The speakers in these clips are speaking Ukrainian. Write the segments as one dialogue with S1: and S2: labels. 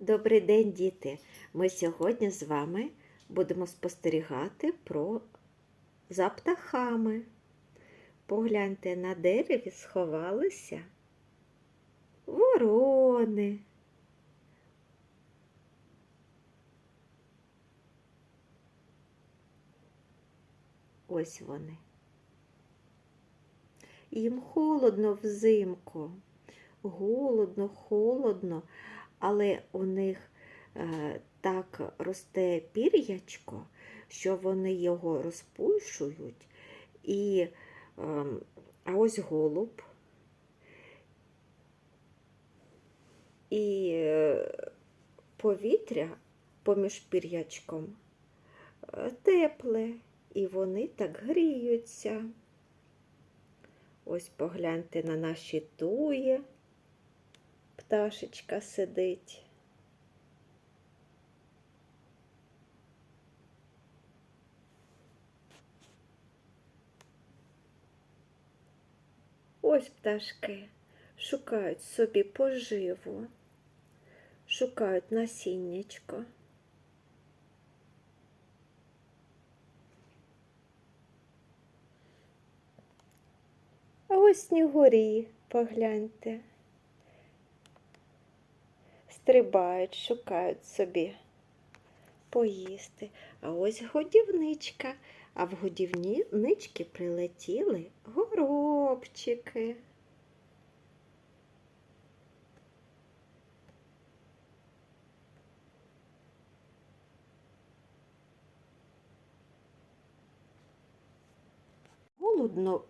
S1: Добрий день, діти! Ми сьогодні з вами будемо спостерігати про за птахами. Погляньте, на дереві сховалися ворони. Ось вони. Їм холодно взимку. Голодно, холодно, але у них е, так росте пір'ячко, що вони його розпушують. І е, а ось голуб. І е, повітря поміж пір'ячком е, тепле, і вони так гріються. Ось погляньте на наші туї. Пташечка сидить. Ось пташки шукають собі поживу, шукають насіннячко. А ось снігурі, погляньте. Стрибають, шукають собі поїсти. А ось годівничка, а в годівнички прилетіли горобчики. Голодно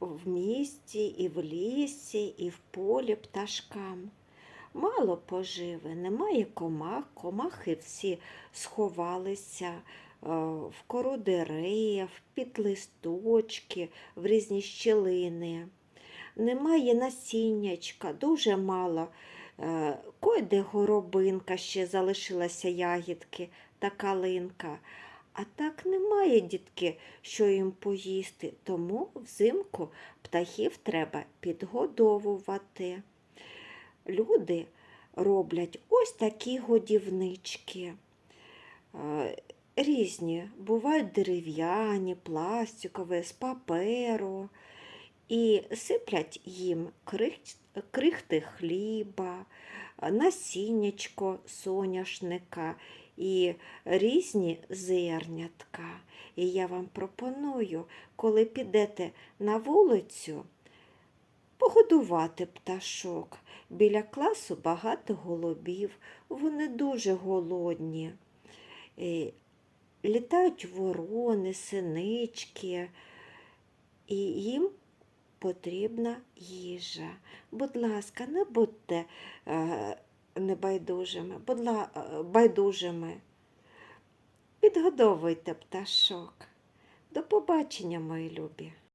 S1: в місті, і в лісі, і в полі пташкам. Мало поживи, немає комах, комахи всі сховалися е, в кору дерев, під листочки, в різні щілини. Немає насіннячка, дуже мало. Е, Койде горобинка ще залишилася ягідки та калинка. А так немає, дітки, що їм поїсти, тому взимку птахів треба підгодовувати. Люди роблять ось такі годівнички. Е, Різні, бувають дерев'яні, пластикові, з паперу. І сиплять їм крихти хліба, насіннячко соняшника і різні зернятка. І я вам пропоную, коли підете на вулицю, погодувати пташок. Біля класу багато голубів, вони дуже голодні. Е, Літають ворони, синички, і їм потрібна їжа. Будь ласка, не будьте е, небайдужими, будь е, байдужими. Підгодовуйте пташок. До побачення, мої любі.